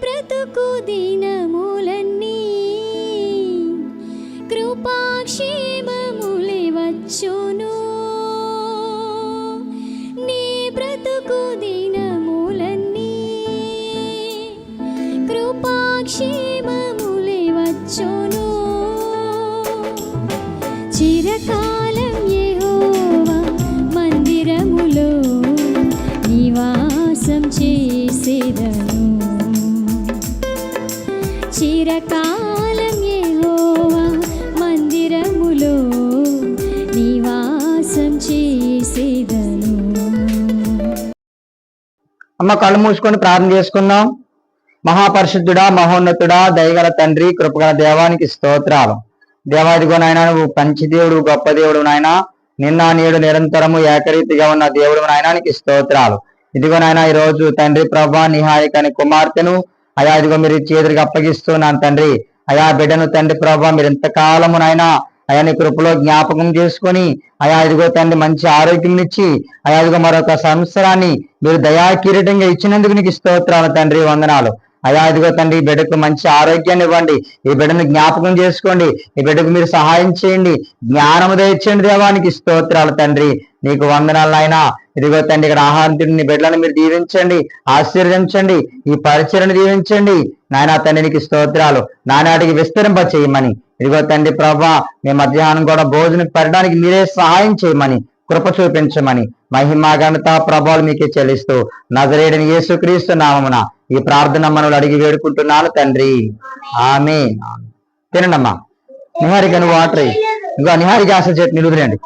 బ్రతుకు దినములన్నీ. కృపాక్షేమములే వచ్చును. నీ బ్రతుకు దినములన్నీ. కృపాక్షేమములే వచ్చును. చిరకాలం యెహోవా మందిరములో నివాసం చేసేదను. చిరకాలం ఏహోవా మందిరములో నివాసం చేసేదను. అమ్మ కళ్ళు మూసుకొని ప్రార్థన చేసుకుందాం. మహాపరిశుద్ధుడా మహోన్నతుడా దయగల తండ్రి కృపగల దేవానికి స్తోత్రాలు. దేవాదిగో నాయన నువ్వు పంచదేవుడు గొప్ప దేవుడు నాయన. నిన్న నేడు నిరంతరము ఏకరీతిగా ఉన్న దేవుడు నాయనానికి స్తోత్రాలు. ఇదిగో నాయన ఈ రోజు తండ్రి ప్రభా నిహాయకని కుమార్తెను అయా ఇదిగో మీరు చేతులకు అప్పగిస్తున్నాను తండ్రి. అయా బిడ్డను తండ్రి ప్రభా మీరు ఎంతకాలము నాయన అయా నీ కృపలో జ్ఞాపకం చేసుకొని అయా ఇదిగో తండ్రి మంచి ఆరోగ్యం ఇచ్చి అయా ఇదిగో మరొక సంవత్సరాన్ని మీరు దయాకిరీటంగా ఇచ్చినందుకు నీకు స్తోత్రాలు తండ్రి వందనాలు. అయా ఇదిగో తండ్రి ఈ బిడ్డకు మంచి ఆరోగ్యాన్ని ఇవ్వండి. ఈ బిడ్డను జ్ఞాపకం చేసుకోండి. ఈ బిడ్డకు మీరు సహాయం చేయండి. జ్ఞానము దయచేయండి దేవానికి స్తోత్రాలు తండ్రి. నీకు వందనాలు ఆయన ఇదిగో తండ్రి ఇక్కడ ఆహారం తిని బిడ్డలను మీరు దీవించండి ఆశీర్వదించండి ఈ పరిచయను దీవించండి. నాయన తండ్రి నీకు స్తోత్రాలు. నానాటికి విస్తరింప చేయమని. ఇదిగో తండ్రి ప్రభా మీ మధ్యాహ్నం కూడా భోజనం పెట్టడానికి మీరే సహాయం చేయమని కృప చూపించమని. మహిమా ఘనత ప్రభావాలు మీకే చెల్లిస్తూ నజరేడిని యేసుక్రీస్తు నామమున ఈ ప్రార్థన మనలు అడిగి వేడుకుంటున్నాను తండ్రి. ఆమె తినండమ్మా. నిహారి నువ్వు వాటర్ ఇంకా నిహారిక ఆశ చెట్టు నిలుదిరండి